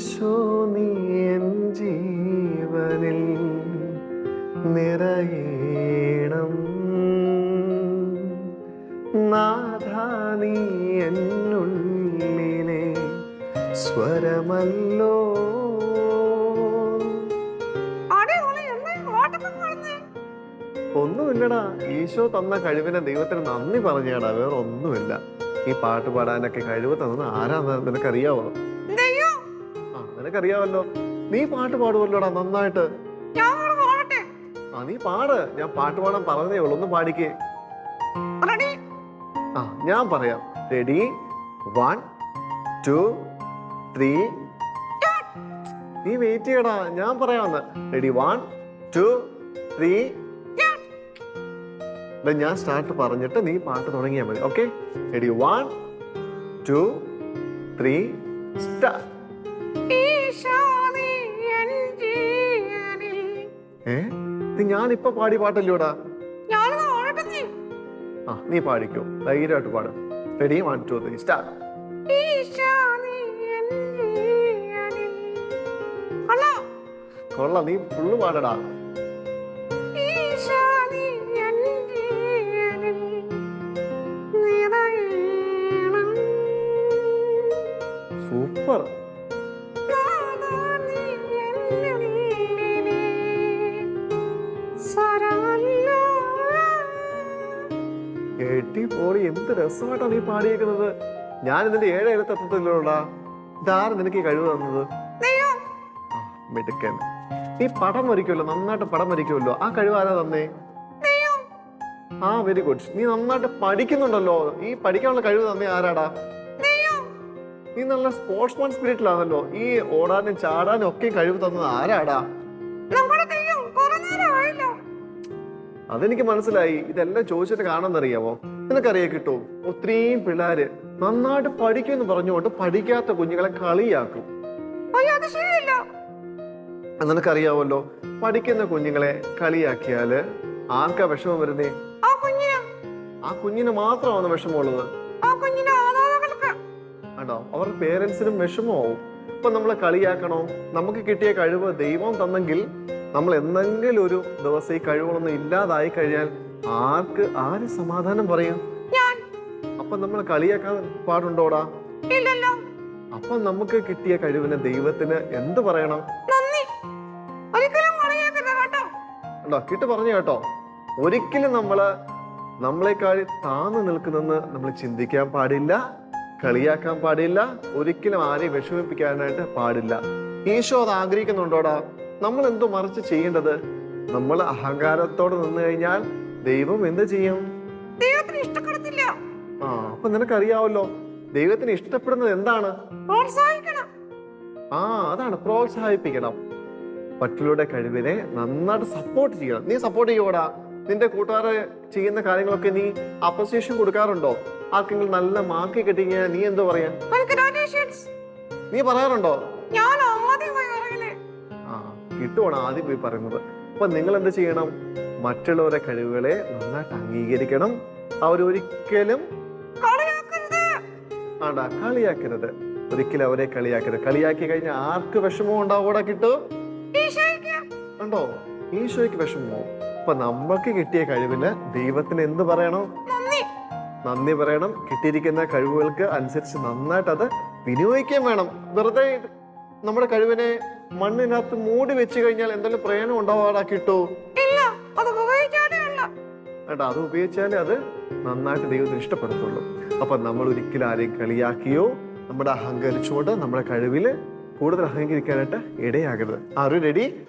ഈശോ നീ എൻ ജീവനിൽ നിറയണം. നാഥ നീ എന്നുള്ളിലെ സ്വരമല്ലോ. ഒന്നുമില്ലടാ ഈശോ തന്ന കഴിവിനെ ദൈവത്തിന് നന്ദി പറഞ്ഞാടാ വേറെ ഒന്നുമില്ല ഈ പാട്ട് പാടാനൊക്കെ കഴിവ് തന്നത് ആരാന്ന് നിനക്കറിയാവോ? ആ നീ പാട്ട് പാടുമല്ലോടാ നന്നായിട്ട്. ആ നീ പാട്. ഞാൻ പാട്ട് പാടാൻ പറഞ്ഞേ ഉള്ളൂ ഒന്ന് പാടിക്കേ. ആ ഞാൻ പറയാം. റെഡി? വൺ ടു ത്രീ നീ വെയിറ്റ് ചെയ്യടാ ഞാൻ പറയാമെന്ന് റെഡി? One two three. ഞാൻ സ്റ്റാർട്ട് പറഞ്ഞിട്ട് നീ പാട്ട് തുടങ്ങിയാൽ മതി okay? Ready? One two three start. ഏ? ഇത് ഞാനിപ്പോ പാടി പാട്ടല്ലോടാ? ആ നീ പാടിക്കോ. ധൈര്യമായിട്ട് പാടും. Ready one two three start കൊള്ളാം. നീ ഫുള്ള് പാടടാ. സൂപ്പർ പോളി എന്ത് രസമായിട്ടാ നീ പാടിയേക്കുന്നത്? ഞാൻ ഇതിന്റെ ഏഴ് എഴുത്തെത്തത്തില്ലോടാ ഇതാരും നിനക്ക് ഈ കഴിവ് തന്നത്? മിടുക്കൻ. നീ പടം വരയ്ക്കുമല്ലോ നന്നായിട്ട് പടം വരയ്ക്കുമല്ലോ. ആ കഴിവ് ആരാ തന്നേ? ആ വെരി ഗുഡ് നീ നന്നായിട്ട് പഠിക്കുന്നുണ്ടല്ലോ. ഈ പഠിക്കാനുള്ള കഴിവ് തന്നെ ആരാടാ? നീ നല്ല സ്പോർട്സ്മാൻ സ്പിരിറ്റിലാണല്ലോ ഈ ഓടാനും ചാടാനും ഒക്കെ കഴിവ് തന്നത് ആരാടാ? അതെനിക്ക് മനസ്സിലായി. ഇതെല്ലാം ചോദിച്ചിട്ട് കാണാന്നറിയാമോ? നിനക്കറിയാ കിട്ടും. ഒത്തിരിയും പിള്ളേര് നന്നായിട്ട് പഠിക്കുമെന്ന് പറഞ്ഞുകൊണ്ട് പഠിക്കാത്ത കുഞ്ഞുങ്ങളെ കളിയാക്കും. നിനക്കറിയാവല്ലോ പഠിക്കുന്ന കുഞ്ഞുങ്ങളെ കളിയാക്കിയാൽ ആർക്കാ വിഷമം വരുന്നേ? ആ കുഞ്ഞിന്. മാത്രമാണ് വിഷമമുള്ളത്. ആണോ? അവരുടെ പേരൻസിനും വിഷമമാവും. ഇപ്പൊ നമ്മളെ കളിയാക്കണോ? നമുക്ക് കിട്ടിയ കഴിവ് ദൈവം തന്നെങ്കിൽ നമ്മൾ എന്തെങ്കിലും ഒരു ദിവസം ഈ കഴിവുകളൊന്നും ഇല്ലാതായി കഴിഞ്ഞാൽ ആർക്ക് ആര് സമാധാനം പറയും? അപ്പൊ നമ്മൾ കളിയാക്കാൻ പാടുണ്ടോടാ? ഇല്ലല്ലോ. അപ്പൊ നമുക്ക് കിട്ടിയ കഴിവിന് ദൈവത്തിന് എന്ത് പറയണം? ഉണ്ടോ കിട്ട്. പറഞ്ഞു കേട്ടോ. ഒരിക്കലും നമ്മൾ നമ്മളെക്കാൾ താന്നു നിൽക്കുന്നെന്ന് നമ്മൾ ചിന്തിക്കാൻ പാടില്ല കളിയാക്കാൻ പാടില്ല ഒരിക്കലും ആരെയും വിഷമിപ്പിക്കാനായിട്ട് പാടില്ല. ഈശോ അത് ആഗ്രഹിക്കുന്നുണ്ടോടാ? നമ്മൾ എന്തോ മറിച്ച് ചെയ്യേണ്ടത്? നമ്മൾ അഹങ്കാരത്തോടെ നിന്ന് കഴിഞ്ഞാൽ ദൈവം എന്ത് ചെയ്യും? ദൈവത്തിന് ഇഷ്ടപ്പെടത്തില്ല. ആ അപ്പൊ നിനക്കറിയാവല്ലോ ദൈവത്തിന് ഇഷ്ടപ്പെടുന്നത് എന്താണ്? പ്രോത്സാഹിക്കണം. ആ അതാണ് പ്രോത്സാഹിപ്പിക്കണം. മറ്റുള്ളവരുടെ കഴിവിനെ നന്നായിട്ട് സപ്പോർട്ട് ചെയ്യണം. നീ സപ്പോർട്ട് ചെയ്യൂടാ നിന്റെ കൂട്ടുകാരെ ചെയ്യുന്ന കാര്യങ്ങളൊക്കെ നീ അപ്രസിയേഷൻ കൊടുക്കാറുണ്ടോ? ആർക്കെങ്കിലും നല്ല മാർക്ക് കിട്ടിക്കഴിഞ്ഞാൽ നീ എന്തോ പറയാ നീ പറയാറുണ്ടോ? ഞാൻ കിട്ടുവാണ് ആദ്യം പോയി പറയുന്നത്. അപ്പൊ നിങ്ങൾ എന്ത് ചെയ്യണം? മറ്റുള്ളവരുടെ കഴിവുകളെ നന്നായിട്ട് അംഗീകരിക്കണം. അവരൊരിക്കലും കളിയാക്കരുത്. ആണ്ടാ കളിയാക്കരുത്. ഒരിക്കലും അവരെ കളിയാക്കരുത്. കളിയാക്കി കഴിഞ്ഞാൽ ആർക്ക് വിഷമവും ഉണ്ടാവൂടെ കിട്ടു ഉണ്ടോ ഈശോയ്ക്ക് വിഷമമോ? അപ്പൊ നമ്മൾക്ക് കിട്ടിയ കഴിവിന് ദൈവത്തിന് എന്ത് പറയണം? നന്ദി. നന്ദി പറയണം. കിട്ടിയിരിക്കുന്ന കഴിവുകൾക്ക് അനുസരിച്ച് നന്നായിട്ട് അത് വിനിയോഗിക്കുകയും വേണം. വെറുതെ നമ്മുടെ കഴിവിനെ മണ്ണിനകത്ത് മൂടി വെച്ച് കഴിഞ്ഞാൽ എന്തെങ്കിലും പ്രയോജനം ഉണ്ടാവാടാ കിട്ടോ. ഇല്ല അത് ഉപയോഗിക്കാനേ ഉള്ള. കേട്ടോ അത് ഉപയോഗിച്ചാലേ അത് നന്നായിട്ട് ദൈവത്തിന് ഇഷ്ടപ്പെടത്തുള്ളൂ. അപ്പൊ നമ്മൾ ഒരിക്കലും ആരെയും കളിയാക്കിയോ നമ്മുടെ അഹങ്കരിച്ചുകൊണ്ട് നമ്മുടെ കഴിവിൽ കൂടുതൽ അഹങ്കരിക്കാനായിട്ട് ഇടയാകരുത്. ആരും റെഡി